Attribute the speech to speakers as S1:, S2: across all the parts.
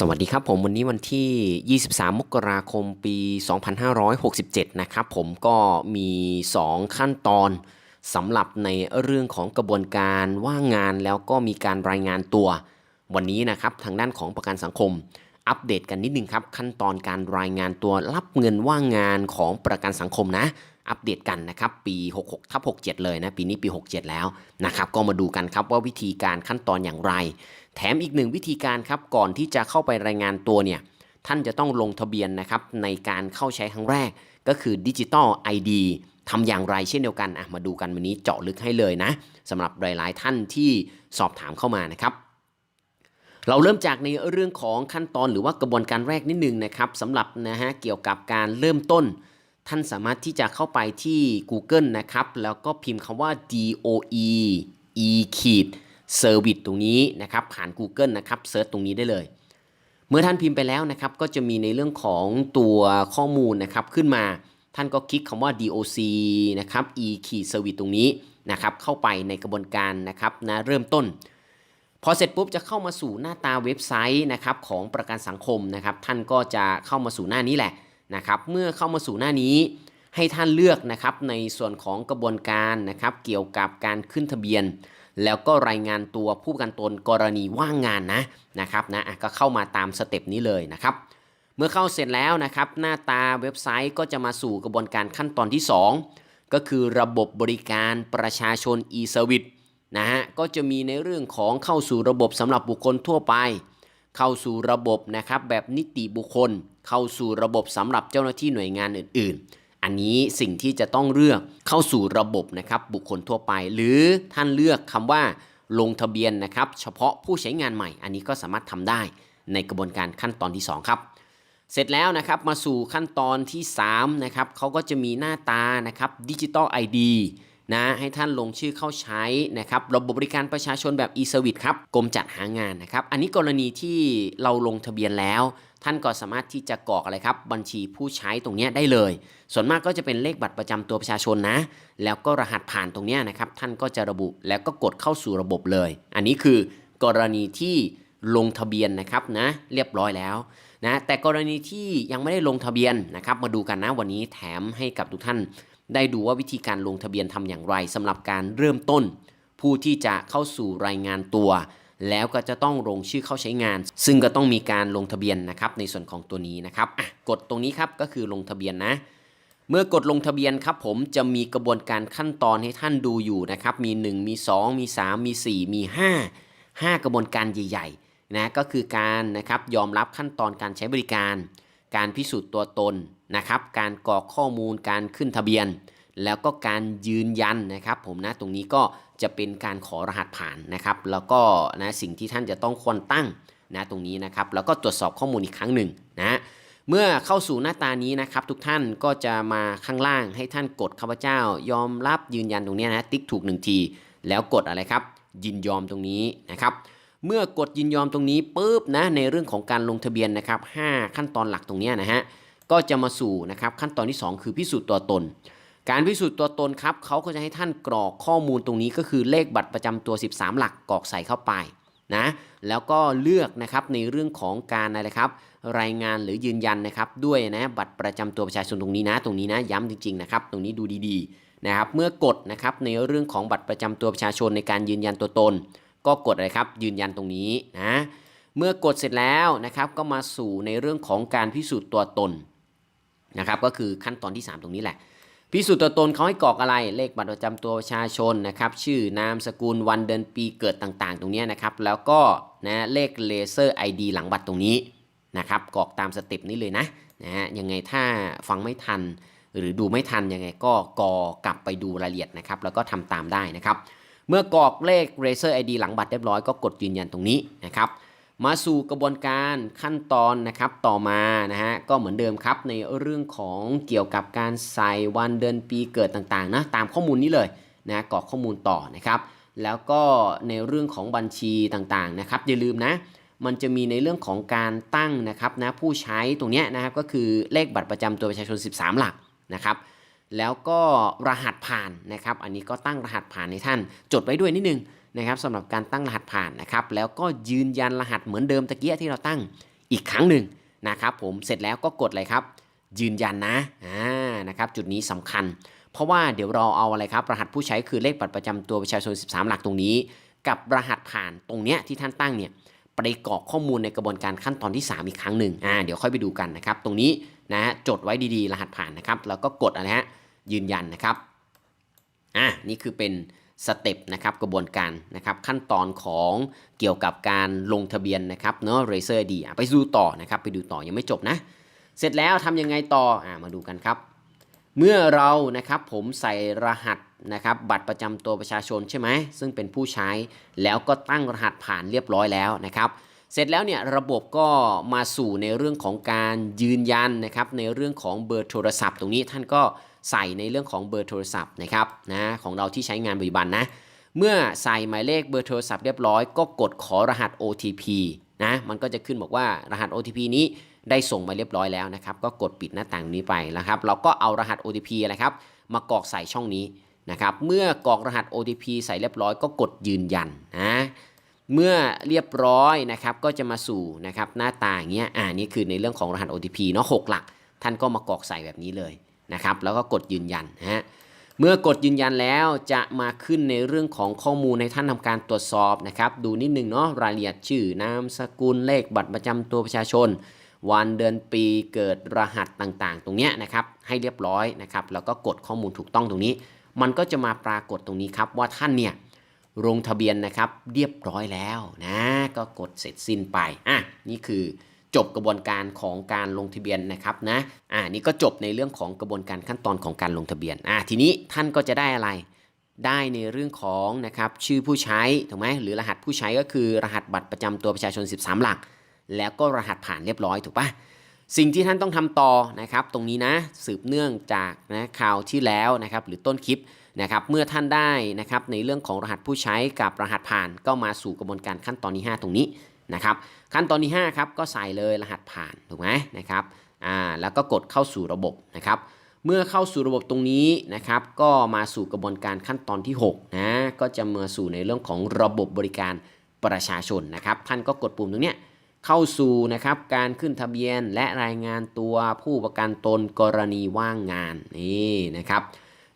S1: สวัสดีครับผมวันนี้วันที่ 23 มกราคมปี 2567 นะครับผมก็มี 2 ขั้นตอนสำหรับในเรื่องของกระบวนการว่างงานแล้วก็มีการรายงานตัว วันนี้นะครับทางด้านของประกันสังคม อัปเดตกันนิดนึงครับ ขั้นตอนการรายงานตัวรับเงินว่างงานของประกันสังคมนะ อัปเดตกันนะครับปี 66ทับ67 เลยนะปีนี้ปี 67 แล้วนะครับก็มาดูกันครับว่าวิธีการขั้นตอนอย่างไร แถมอีกหนึ่งวิธีการครับก่อนที่จะเข้าไปรายงานตัวเนี่ยท่านจะต้องลงทะเบียนนะครับในการเข้าใช้ครั้งแรก ก็คือดิจิ t a ล ID ทำอย่างไรเช่นเดียวกันอะมาดูกันวันนี้เจาะลึกให้เลยนะสำหรับหลาย ๆ ท่านที่สอบถามเข้ามานะครับเราเริ่มจากในเรื่องของขั้นตอนหรือว่ากระบวนการแรกนิดนึงนะครับสำหรับนะฮะเกี่ยวกับการเริ่มต้น ท่านสามารถที่จะเข้าไปที่ Google นะครับ แล้วก็พิมพ์คำว่า DOE e ขีด service ตรงนี้นะครับ ผ่าน Google นะครับเซิร์ชตรงนี้ได้เลย เมื่อท่านพิมพ์ไปแล้วนะครับ ก็จะมีในเรื่องของตัวข้อมูลนะครับขึ้นมา ท่านก็คลิกคำว่า DOC นะครับ e ขีด service ตรงนี้นะครับ เข้าไปในกระบวนการนะครับนะเริ่มต้น พอเสร็จปุ๊บจะเข้ามาสู่หน้าตาเว็บไซต์นะครับของประกันสังคมนะครับ ท่านก็จะเข้ามาสู่หน้านี้แหละ นะครับเมื่อเข้ามาสู่หน้านี้ให้ท่านเลือกนะครับในส่วนของกระบวนการนะครับเกี่ยวกับการขึ้นทะเบียน แล้วก็รายงานตัวผู้ประกันตนกรณีว่างงานนะนะครับนะะก็เข้ามาตามสเต็ปนี้เลยนะครับเมื่อเข้าเสร็จแล้วนะครับหน้าตาเว็บไซต์ก็จะมาสู่กระบวนการขั้นตอนที่ 2 ก็คือระบบบริการประชาชน e-service นะฮะก็จะมีในเรื่องของเข้าสู่ระบบสำหรับบุคคลทั่วไป เข้าสู่ระบบนะครับแบบนิติบุคคล เข้าสู่ระบบสำหรับเจ้าหน้าที่หน่วยงานอื่น ๆ อันนี้สิ่งที่จะต้องเลือกเข้าสู่ระบบนะครับบุคคลทั่วไป หรือท่านเลือกคำว่าลงทะเบียนนะครับเฉพาะผู้ใช้งานใหม่ อันนี้ก็สามารถทำได้ในกระบวนการขั้นตอนที่ 2 ครับ เสร็จแล้วนะครับมาสู่ขั้นตอนที่3นะครับเขาก็จะมีหน้าตานะครับดิจิตอลไอดีนะให้ท่านลงชื่อเข้าใช้นะครับระบบบริการประชาชนแบบ e-service ครับกรมจัดหางานนะครับ อันนี้กรณีที่เราลงทะเบียนแล้ว ท่านก็สามารถที่จะกรอกอะไรครับบัญชีผู้ใช้ตรงนี้ได้เลย ส่วนมากก็จะเป็นเลขบัตรประจำตัวประชาชนนะ แล้วก็รหัสผ่านตรงนี้นะครับท่านก็จะระบุแล้วก็กดเข้าสู่ระบบเลย อันนี้คือกรณีที่ลงทะเบียนนะครับนะเรียบร้อยแล้วนะแต่กรณีที่ยังไม่ได้ลงทะเบียนนะครับมาดูกันนะวันนี้แถมให้กับทุกท่าน ได้ดูว่าวิธีการลงทะเบียนทำอย่างไรสำหรับการเริ่มต้น ผู้ที่จะเข้าสู่รายงานตัว แล้วก็จะต้องลงชื่อเข้าใช้งาน ซึ่งก็ต้องมีการลงทะเบียนนะครับในส่วนของตัวนี้นะครับอะกดตรงนี้ครับก็คือลงทะเบียนนะ เมื่อกดลงทะเบียนครับผมจะมีกระบวนการขั้นตอนให้ท่านดูอยู่นะครับมี 1 มี 2 มี 3 มี 4 มี 5 5 กระบวนการใหญ่ๆนะก็คือการนะครับยอมรับขั้นตอนการใช้บริการ การพิสูจน์ตัวตนนะครับการกรอกข้อมูลการขึ้นทะเบียน แล้วก็การยืนยันนะครับผมนะตรงนี้ก็จะเป็นการขอรหัสผ่านนะครับ แล้วก็นะสิ่งที่ท่านจะต้องควรตั้งนะตรงนี้นะครับแล้วก็ตรวจสอบข้อมูลอีกครั้งหนึ่งนะเมื่อเข้าสู่หน้าตานี้นะครับ ทุกท่านก็จะมาข้างล่างให้ท่านกดข้าพเจ้า ยอมรับยืนยันตรงนี้นะติ๊กถูกหนึ่งที แล้วกดอะไรครับ ยินยอมตรงนี้นะครับ เมื่อกดยินยอมตรงนี้ปุ๊บนะในเรื่องของการลงทะเบียนนะครับ 5 ขั้นตอนหลักตรงนี้นะฮะก็จะมาสู่นะครับขั้นตอนที่ 2 คือพิสูจน์ตัวตน การพิสูจน์ตัวตนครับเขาก็จะให้ท่านกรอกข้อมูลตรงนี้ก็คือเลขบัตรประจำตัว 13 หลักกรอกใส่เข้าไปนะแล้วก็เลือกนะครับในเรื่องของการอะไรครับ รายงานหรือยืนยันนะครับด้วยนะบัตรประจำตัวประชาชนตรงนี้นะตรงนี้นะย้ำจริงๆนะครับตรงนี้ดูดีๆนะครับเมื่อกดนะครับในเรื่องของบัตรประจำตัวประชาชนในการยืนยันตัวตน ก็กดอะไรครับยืนยันตรงนี้นะเมื่อกดเสร็จแล้วนะครับก็มาสู่ในเรื่องของการพิสูจน์ตัวตนนะครับก็คือขั้นตอนที่ 3 ตรงนี้แหละ พิสูจน์ตัวตนเขาให้กรอกอะไรเลขบัตรประจำตัวประชาชนนะครับ ชื่อนามสกุลวันเดือนปีเกิดต่างๆ ตรงนี้นะครับ แล้วก็นะเลขเลเซอร์ ID หลังบัตรตรงนี้นะครับกรอกตามสเต็ปนี้เลยนะนะฮะยังไงถ้าฟังไม่ทัน หรือดูไม่ทันยังไงก็กอกลับไปดูรายละเอียดนะครับ แล้วก็ทำตามได้นะครับ เมื่อกรอกเลข Razer ID หลังบัตรเรียบร้อยก็กดยืนยันตรงนี้นะครับ มาสู่กระบวนการขั้นตอนนะครับต่อมานะฮะก็เหมือนเดิมครับในเรื่องของเกี่ยวกับการใส่วันเดือนปีเกิดต่างๆนะตามข้อมูลนี้เลยนะกรอกข้อมูลต่อนะครับ แล้วก็ในเรื่องของบัญชีต่างๆนะครับอย่าลืมนะมันจะมีในเรื่องของการตั้งนะครับนะผู้ใช้ตรงนี้นะครับก็คือเลขบัตรประจำตัวประชาชน 13 หลักนะครับแล้วก็รหัสผ่านนะครับ อันนี้ก็ตั้งรหัสผ่านให้ท่าน จดไว้ด้วยนิดนึง นะครับสำหรับการตั้งรหัสผ่านนะครับ แล้วก็ยืนยันรหัสเหมือนเดิมตะเกียที่เราตั้งอีกครั้งหนึ่งนะครับ ผมเสร็จแล้วก็กดเลยครับ ยืนยันนะอ่านะครับจุดนี้สำคัญ เพราะว่าเดี๋ยวเราเอาอะไรครับ รหัสผู้ใช้คือเลขบัตรประจำตัวประชาชน 13 หลักตรงนี้ กับรหัสผ่านตรงเนี้ยที่ท่านตั้งเนี่ยไปกรอกข้อมูลในกระบวนการขั้นตอนที่ 3 อีกครั้งหนึ่งอ่าเดี๋ยวค่อยไปดูกันนะครับ ตรงนี้นะฮะจดไว้ดีๆ รหัสผ่านนะครับ แล้วก็กดอะไรฮะยืนยันนะครับอ่านี่คือเป็น สเต็ปนะครับกระบวนการนะครับขั้นตอนของเกี่ยวกับการลงทะเบียนนะครับเนาะ Razer ID อะไปดูต่อนะครับไปดูต่อยังไม่จบนะ เสร็จแล้วทำยังไงต่ออมาดูกันครับ เมื่อเรานะครับผมใส่รหัสนะครับบัตรประจำตัวประชาชนใช่ไหมซึ่งเป็นผู้ใช้แล้วก็ตั้งรหัสผ่านเรียบร้อยแล้วนะครับเสร็จแล้วเนี่ยระบบก็มาสู่ในเรื่องของการยืนยันนะครับในเรื่องของเบอร์โทรศัพท์ ตรงนี้ท่านก็ ใส่ในเรื่องของเบอร์โทรศัพท์นะครับนะของเราที่ใช้งานปัจจุบันนะ เมื่อใส่หมายเลขเบอร์โทรศัพท์เรียบร้อยก็กดขอรหัส OTP นะมันก็จะขึ้นบอกว่ารหัส OTP นี้ได้ส่งมาเรียบร้อยแล้วนะครับ ก็กดปิดหน้าต่างนี้ไปนะครับ เราก็เอารหัส OTP อะไรครับ มากรอกใส่ช่องนี้นะครับ เมื่อกรอกรหัส OTP ใส่เรียบร้อยก็กดยืนยันนะเมื่อเรียบร้อยนะครับก็จะมาสู่นะครับหน้าตาอย่างเงี้ยอ่านี่คือในเรื่องของรหัส OTP เนาะหกหลัก ท่านก็มากรอกใส่แบบนี้เลย นะครับแล้วก็กดยืนยันนะฮะเมื่อกดยืนยันแล้วจะมาขึ้นในเรื่องของข้อมูลให้ท่านทำการตรวจสอบนะครับดูนิดนึงเนาะรายละเอียดชื่อนามสกุลเลขบัตรประจำตัวประชาชน วันเดือนปีเกิดรหัสต่างๆ ตรงเนี้ยนะครับให้เรียบร้อยนะครับแล้วก็กดข้อมูลถูกต้องตรงนี้ มันก็จะมาปรากฏตรงนี้ครับว่าท่านเนี่ยลงทะเบียนนะครับเรียบร้อยแล้วนะก็กดเสร็จสิ้นไปอะนี่คือ จบกระบวนการของการลงทะเบียนนะครับนะอ่านี่ก็จบในเรื่องของกระบวนการขั้นตอนของการลงทะเบียนอ่าทีนี้ท่านก็จะได้อะไรได้ในเรื่องของนะครับชื่อผู้ใช้ถูกไหมหรือรหัสผู้ใช้ก็คือรหัสบัตรประจำตัวประชาชน 13 หลัก แล้วก็รหัสผ่านเรียบร้อยถูกปะสิ่งที่ท่านต้องทำต่อนะครับ ตรงนี้นะสืบเนื่องจากนะข่าวที่แล้วนะครับหรือต้นคลิปนะครับเมื่อท่านได้นะครับในเรื่องของรหัสผู้ใช้กับรหัสผ่านก็มาสู่กระบวนการขั้นตอนที่ 5 ตรงนี้ นะครับขั้นตอนที่5ครับก็ใส่เลยรหัสผ่านถูกไหมนะครับอ่าแล้วก็กดเข้าสู่ระบบนะครับเมื่อเข้าสู่ระบบตรงนี้นะครับ ก็มาสู่กระบวนการขั้นตอนที่6นะก็จะมาสู่ในเรื่องของระบบบริการประชาชนนะครับ ท่านก็กดปุ่มตรงเนี้ยเข้าสู่นะครับการขึ้นทะเบียนและรายงานตัวผู้ประกันตนกรณีว่างงานนี่นะครับ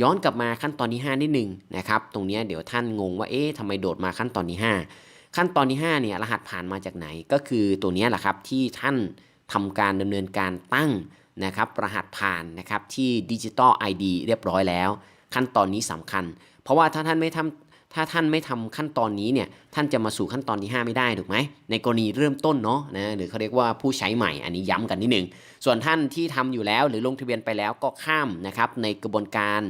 S1: ย้อนกลับมาขั้นตอนที่5นิดหนึ่งนะครับ ตรงนี้เดี๋ยวท่านงงว่าเอ๊ะทำไมโดดมาขั้นตอนที่ 5 ขั้นตอนที่5เนี่ยรหัสผ่านมาจากไหนก็คือตัวนี้แหละครับที่ท่านทำการดำเนินการตั้งนะครับรหัสผ่านนะครับที่ดิจิตอล ID เรียบร้อยแล้ว ขั้นตอนนี้สำคัญ เพราะว่าถ้าท่านไม่ทำถ้าท่านไม่ทำขั้นตอนนี้เนี่ยท่านจะมาสู่ขั้นตอนที่ 5 ไม่ได้ถูกไหมในกรณีเริ่มต้นเนาะนะหรือเขาเรียกว่าผู้ใช้ใหม่อันนี้ย้ำกันนิดหนึ่งส่วนท่านที่ทำอยู่แล้วหรือลงทะเบียนไปแล้วก็ข้ามนะครับในกระบวนการ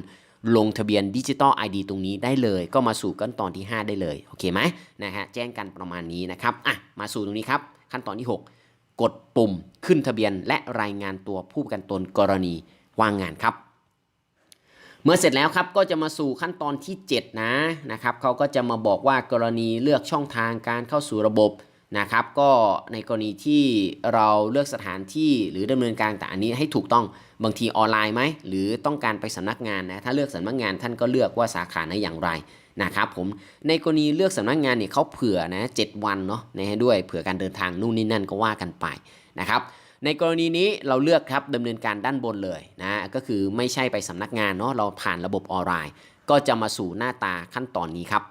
S1: ลงทะเบียนดิจิตอล ID ตรงนี้ได้เลย ก็มาสู่ขั้นตอนที่ 5 ได้เลย โอเคไหมนะฮะแจ้งกันประมาณนี้นะครับอะมาสู่ตรงนี้ครับ ขั้นตอนที่ 6 กดปุ่มขึ้นทะเบียนและรายงานตัวผู้ประกันตนกรณีว่างงานครับเมื่อเสร็จแล้วครับก็จะมาสู่ขั้นตอนที่ 7 นะนะครับเขาก็จะมาบอกว่ากรณีเลือกช่องทางการเข้าสู่ระบบ นะครับก็ในกรณีที่เราเลือกสถานที่หรือดำเนินการแต่อันนี้ให้ถูกต้องบางทีออนไลน์ไหมหรือต้องการไปสำนักงานนะถ้าเลือกสำนักงานท่านก็เลือกว่าสาขาไหนอย่างไรนะครับผมในกรณีเลือกสำนักงานเนี่ยเขาเผื่อนะเวันเนาะนะฮะด้วยเผื่อการเดินทางนู่นนี่นั่นก็ว่ากันไปนะครับในกรณีนี้เราเลือกครับดำเนินการด้านบนเลยนะก็คือไม่ใช่ไปสำนักงานเนาะเราผ่านระบบออนไลน์ ก็จะมาสู่หน้าตาขั้นตอนนี้ครับ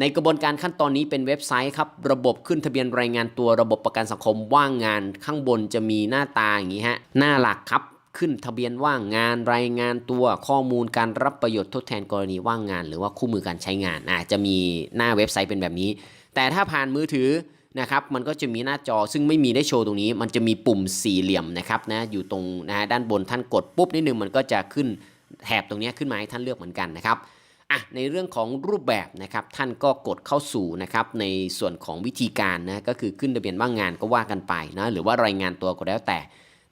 S1: ในกระบวนการขั้นตอนนี้เป็นเว็บไซต์ครับ ระบบขึ้นทะเบียนรายงานตัวระบบประกันสังคมว่างงาน ข้างบนจะมีหน้าตาอย่างนี้ฮะ หน้าหลักครับขึ้นทะเบียนว่างงานรายงานตัวข้อมูลการรับประโยชน์ทดแทนกรณีว่างงาน หรือว่าคู่มือการใช้งานอะจะมีหน้าเว็บไซต์เป็นแบบนี้ แต่ถ้าผ่านมือถือนะครับมันก็จะมีหน้าจอซึ่งไม่มีได้โชว์ตรงนี้ มันจะมีปุ่มสี่เหลี่ยมนะครับนะอยู่ตรงนะฮะด้านบนท่านกดปุ๊บนิดนึงมันก็จะขึ้นแถบตรงนี้ขึ้นมาให้ท่านเลือกเหมือนกันนะครับ อะในเรื่องของรูปแบบนะครับท่านก็กดเข้าสู่นะครับในส่วนของวิธีการนะก็คือขึ้นทะเบียนว่างงานก็ว่ากันไปนะหรือว่ารายงานตัวก็แล้วแต่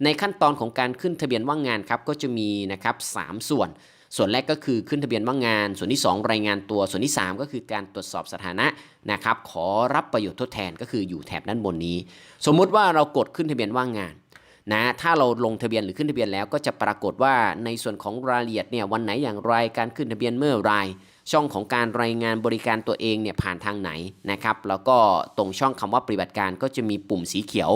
S1: ในขั้นตอนของการขึ้นทะเบียนว่างงานครับก็จะมีนะครับสามส่วน ส่วนแรกก็คือขึ้นทะเบียนว่างงาน ส่วนที่ 2 รายงานตัวส่วนที่ 3 ก็คือการตรวจสอบสถานะนะครับขอรับประโยชน์ทดแทนก็คืออยู่แถบด้านบนนี้ สมมุติว่าเรากดขึ้นทะเบียนว่างงาน นะ ถ้าเราลงทะเบียนหรือขึ้นทะเบียนแล้วก็จะปรากฏว่าในส่วนของรายละเอียดเนี่ยวันไหนอย่างไรการขึ้นทะเบียนเมื่อไรช่องของการรายงานบริการตัวเองเนี่ยผ่านทางไหนนะครับ แล้วก็ตรงช่องคำว่าปฏิบัติการก็จะมีปุ่มสีเขียว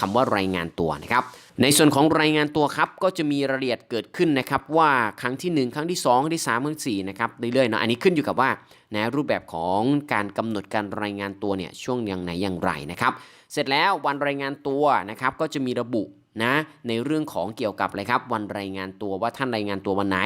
S1: คำว่ารายงานตัวนะครับในส่วนของรายงานตัวครับก็จะมีรายละเอียดเกิดขึ้นนะครับว่าครั้งที่ 1 ครั้งที่ 2 ครั้งที่ 3 ครั้งที่4นะครับเรื่อยๆเนาะอันนี้ขึ้นอยู่กับว่านะรูปแบบของการกำหนดการรายงานตัวเนี่ยช่วงอย่างไหนอย่างไรนะครับเสร็จแล้ววันรายงานตัวนะครับก็จะมีระบุ นะในเรื่องของเกี่ยวกับอะไรครับ วันรายงานตัวว่าท่านรายงานตัววันไหน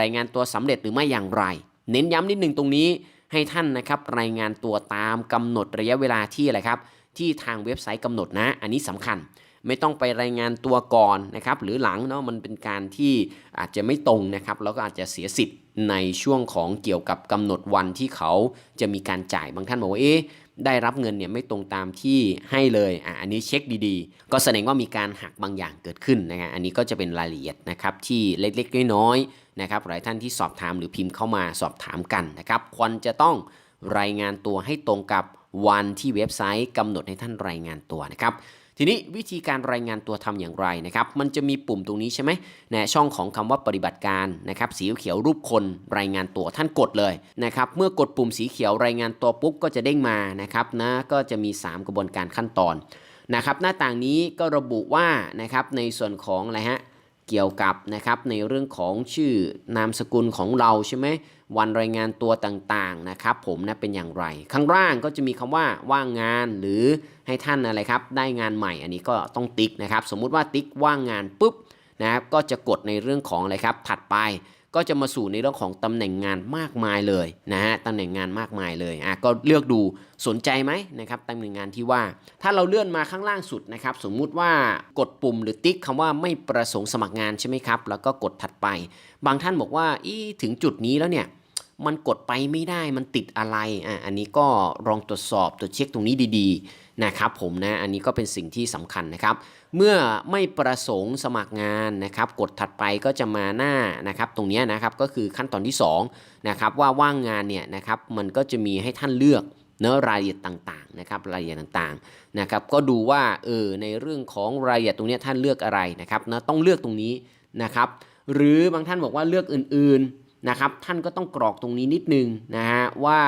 S1: รายงานตัวสำเร็จหรือไม่อย่างไร เน้นย้ำนิดหนึ่งตรงนี้ให้ท่านนะครับรายงานตัวตามกำหนดระยะเวลาที่อะไรครับ ที่ทางเว็บไซต์กำหนดนะ อันนี้สำคัญ ไม่ต้องไปรายงานตัวก่อนนะครับ หรือหลังเนาะมันเป็นการที่อาจจะไม่ตรงนะครับ แล้วก็อาจจะเสียสิทธิ์ในช่วงของเกี่ยวกับกำหนดวันที่เขาจะมีการจ่ายบางท่านบอกว่าเอ๊ะ ได้รับเงินเนี่ยไม่ตรงตามที่ให้เลยอะอันนี้เช็คดีๆ ก็แสดงว่ามีการหักบางอย่างเกิดขึ้นนะฮะอันนี้ก็จะเป็นรายละเอียดนะครับที่เล็กๆน้อยๆนะครับหลายท่านที่สอบถามหรือพิมพ์เข้ามาสอบถามกันนะครับควรจะต้องรายงานตัวให้ตรงกับวันที่เว็บไซต์กำหนดให้ท่านรายงานตัวนะครับ ทีนี้วิธีการรายงานตัวทำอย่างไรนะครับ มันจะมีปุ่มตรงนี้ใช่ไหมในช่องของคำว่าปฏิบัติการนะครับสีเขียวรูปคนรายงานตัวท่านกดเลยนะครับเมื่อกดปุ่มสีเขียวรายงานตัวปุ๊บก็จะเด้งมานะครับนะก็จะมี 3 กระบวนการขั้นตอนนะครับหน้าต่างนี้ก็ระบุว่านะครับในส่วนของอะไรฮะ เกี่ยวกับนะครับในเรื่องของชื่อนามสกุลของเราใช่ไหมวันรายงานตัวต่างๆนะครับผมนะเป็นอย่างไร ข้างล่างก็จะมีคำว่าว่างงานหรือให้ท่านอะไรครับได้งานใหม่อันนี้ก็ต้องติ๊กนะครับ สมมุติว่าติ๊กว่างงานปุ๊บนะครับก็จะกดในเรื่องของอะไรครับถัดไป ก็จะมาสู่ในเรื่องของตำแหน่งงานมากมายเลยนะฮะตำแหน่งงานมากมายเลยอะก็เลือกดูสนใจไหมนะครับตำแหน่งงานที่ว่า ถ้าเราเลื่อนมาข้างล่างสุดนะครับ สมมุติว่ากดปุ่มหรือติ๊กคำว่าไม่ประสงค์สมัครงานใช่ไหมครับ แล้วก็กดถัดไป บางท่านบอกว่าอีถึงจุดนี้แล้วเนี่ย มันกดไปไม่ได้มันติดอะไรอะอันนี้ก็ลองตรวจสอบตรวจเช็คตรงนี้ดีๆนะครับผมนะอันนี้ก็เป็นสิ่งที่สำคัญนะครับ เมื่อไม่ประสงค์สมัครงานนะครับ กดถัดไปก็จะมาหน้านะครับ ตรงนี้นะครับก็คือขั้นตอนที่2นะครับว่าว่างงานเนี่ยนะครับมันก็จะมีให้ท่านเลือกเนื้อรายละเอียดต่างๆนะครับรายละเอียดต่างๆนะครับก็ดูว่าเออในเรื่องของรายละเอียดตรงนี้ท่านเลือกอะไรนะครับนะต้องเลือกตรงนี้นะครับ หรือบางท่านบอกว่าเลือกอื่นๆ นะครับ ท่านก็ต้องกรอกตรงนี้นิดนึงนะฮะว่า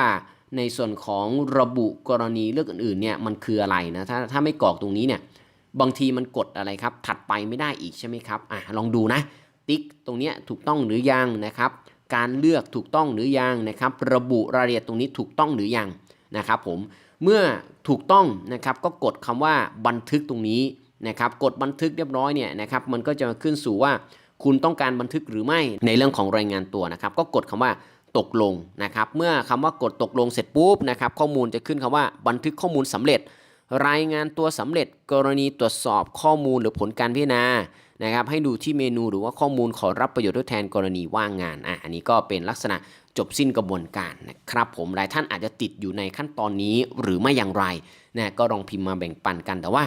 S1: ในส่วนของระบุกรณีเลือกอื่นๆเนี่ยมันคืออะไรนะถ้าถ้าไม่กรอกตรงนี้เนี่ยบางทีมันกดอะไรครับ ถัดไปไม่ได้อีกใช่ไหมครับอะลองดูนะ ติ๊กตรงเนี้ยถูกต้องหรือยังนะครับ การเลือกถูกต้องหรือยังนะครับ ระบุรายละเอียดตรงนี้ถูกต้องหรือยังนะครับผมเมื่อถูกต้องนะครับก็กดคำว่าบันทึกตรงนี้นะครับ กดบันทึกเรียบร้อยเนี่ยนะครับ มันก็จะขึ้นสู่ว่า คุณต้องการบันทึกหรือไม่ในเรื่องของรายงานตัวนะครับ ก็กดคำว่าตกลงนะครับ เมื่อคำว่ากดตกลงเสร็จปุ๊บนะครับ ข้อมูลจะขึ้นคำว่าบันทึกข้อมูลสำเร็จ รายงานตัวสำเร็จ กรณีตรวจสอบข้อมูลหรือผลการพิจารณานะครับให้ดูที่เมนูหรือว่าข้อมูลขอรับประโยชน์ทดแทนกรณีว่างงานอะอันนี้ก็เป็นลักษณะจบสิ้นกระบวนการนะครับผมหลายท่านอาจจะติดอยู่ในขั้นตอนนี้หรือไม่อย่างไร นะก็ลองพิมพ์มาแบ่งปันกันแต่ว่า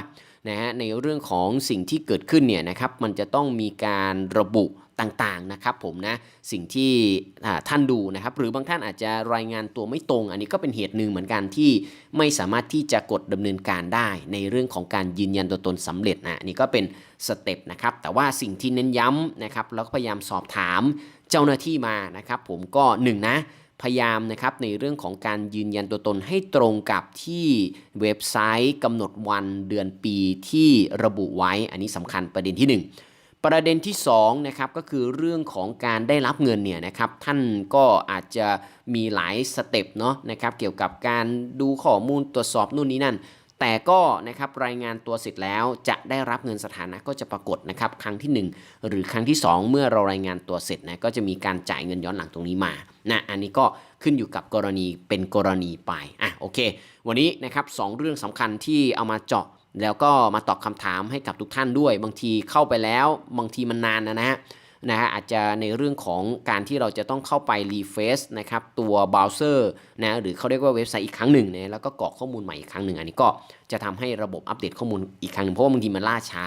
S1: นะฮะในเรื่องของสิ่งที่เกิดขึ้นเนี่ยนะครับมันจะต้องมีการระบุต่างๆนะครับผมนะสิ่งที่ท่านดูนะครับ หรือบางท่านอาจจะรายงานตัวไม่ตรง อันนี้ก็เป็นเหตุหนึ่งเหมือนกันที่ไม่สามารถที่จะกดดำเนินการได้ ในเรื่องของการยืนยันตัวตนสำเร็จนะนนี่ก็เป็นสเต็ปนะครับแต่ว่าสิ่งที่เน้นย้ำนะครับแล้วก็พยายามสอบถามเจ้าหน้าที่มานะครับ ผมก็หนึ่งนะ พยายามนะครับในเรื่องของการยืนยันตัวตนให้ตรงกับที่เว็บไซต์กำหนดวันเดือนปีที่ระบุไว้ อันนี้สำคัญประเด็นที่ 1 ประเด็นที่2นะครับก็คือเรื่องของการได้รับเงินเนี่ยนะครับท่านก็อาจจะมีหลายสเต็ปเนาะนะครับเกี่ยวกับการดูข้อมูลตรวจสอบนู่นนี่นั่น แต่ก็นะครับรายงานตัวเสร็จแล้วจะได้รับเงินสถานะก็จะปรากฏนะครับครั้งที่ 1 หรือครั้งที่ 2 เมื่อเรารายงานตัวเสร็จนะก็จะมีการจ่ายเงินย้อนหลังตรงนี้มานะอันนี้ก็ขึ้นอยู่กับกรณีเป็นกรณีไปอะโอเค วันนี้นะครับสองเรื่องสำคัญที่เอามาเจาะแล้วก็มาตอบคำถามให้กับทุกท่านด้วย บางทีเข้าไปแล้ว บางทีมันนานนะนะฮะ นะฮะอาจจะในเรื่องของการที่เราจะต้องเข้าไปรีเฟซนะครับตัวเบราว์เซอร์นะหรือเขาเรียกว่าเว็บไซต์อีกครั้งหนึ่งนะแล้วก็กรอกข้อมูลใหม่อีกครั้งหนึ่งอันนี้ก็จะทำให้ระบบอัปเดตข้อมูลอีกครั้งหนึ่งเพราะว่าบางทีมันล่าช้า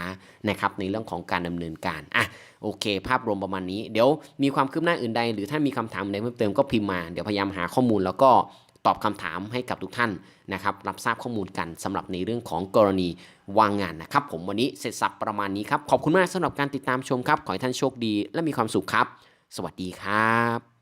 S1: นะครับในเรื่องของการดำเนินการอะโอเค ภาพรวมประมาณนี้ เดี๋ยวมีความคืบหน้าอื่นใด หรือถ้ามีคำถามใดเพิ่มเติมก็พิมพ์มา เดี๋ยวพยายามหาข้อมูลแล้วก็ อบคำถามให้กับทุกท่านนะครับรับทราบข้อมูลกันสำหรับในเรื่องของกรณีวางงานนะครับ ผมวันนี้เสร็จสับประมาณนี้ครับ ขอบคุณมากสำหรับการติดตามชมครับ ขอให้ท่านโชคดีและมีความสุขครับ สวัสดีครับ